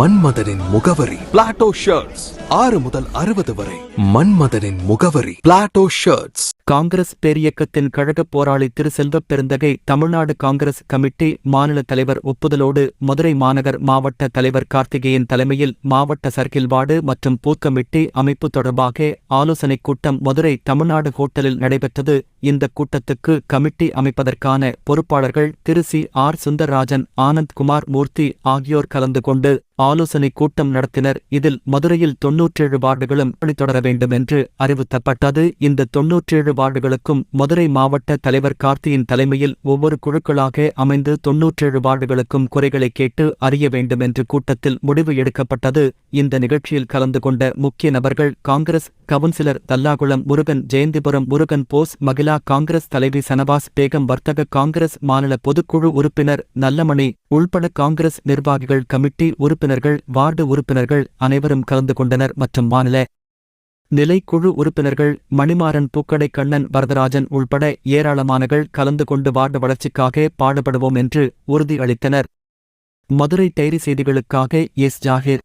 மன்மதனின் முகவரி. Plato shirts ஆறு முதல் அறுபது வரை. மன்மதனின் முகவரி. பிளாட்டோ ஷர்ட்ஸ் காங்கிரஸ் பேரியக்கத்தின் கழகப் போராளி திரு செல்வப் பெருந்தகை தமிழ்நாடு காங்கிரஸ் கமிட்டி மாநில தலைவர் ஒப்புதலோடு மதுரை மாநகர் மாவட்ட தலைவர் கார்த்திகேயன் தலைமையில் மாவட்ட சர்க்கிள் வார்டு மற்றும் பூக்கமிட்டி அமைப்பு தொடர்பாக ஆலோசனைக் கூட்டம் மதுரை தமிழ்நாடு ஹோட்டலில் நடைபெற்றது. இந்த கூட்டத்துக்கு கமிட்டி அமைப்பதற்கான பொறுப்பாளர்கள் திரு சி ஆர் சுந்தரராஜன் ஆனந்த் குமார் மூர்த்தி ஆகியோர் கலந்து கொண்டு ஆலோசனைக் கூட்டம் நடத்தினர். இதில் மதுரையில் தொன்னூற்றேழு வார்டுகளும் தொடர வேண்டும் என்று அறிவுறுத்தப்பட்டது. இந்த தொன்னூற்றேழு வார்டுகளுக்கும் மதுரை மாவட்ட தலைவர் கார்த்தியின் தலைமையில் ஒவ்வொரு குழுக்களாக அமைந்து தொன்னூற்றேழு வார்டுகளுக்கும் குறைகளை கேட்டு அறிய வேண்டும் என்று கூட்டத்தில் முடிவு எடுக்கப்பட்டது. இந்த நிகழ்ச்சியில் கலந்து கொண்ட முக்கிய நபர்கள் Congress councillor Thallakulam Murugan Jayanthipuram Murugan Bose Mahila Congress தலைவி சனவாஸ் பேகம் வர்த்தக காங்கிரஸ் மாநில பொதுக்குழு உறுப்பினர் நல்லமணி உள்பட காங்கிரஸ் நிர்வாகிகள் கமிட்டி உறுப்பினர்கள் வார்டு உறுப்பினர்கள் அனைவரும் கலந்து கொண்டனர் மற்றும் மாநில நிலைக்குழு உறுப்பினர்கள் மணிமாறன் பூக்கடை கண்ணன் வரதராஜன் உள்பட ஏராளமானகள் கலந்து கொண்டு வார்டு வளர்ச்சிக்காக பாடுபடுவோம் என்று உறுதி அளித்தனர் மதுரை டைரி செய்திகளுக்காக S Zakir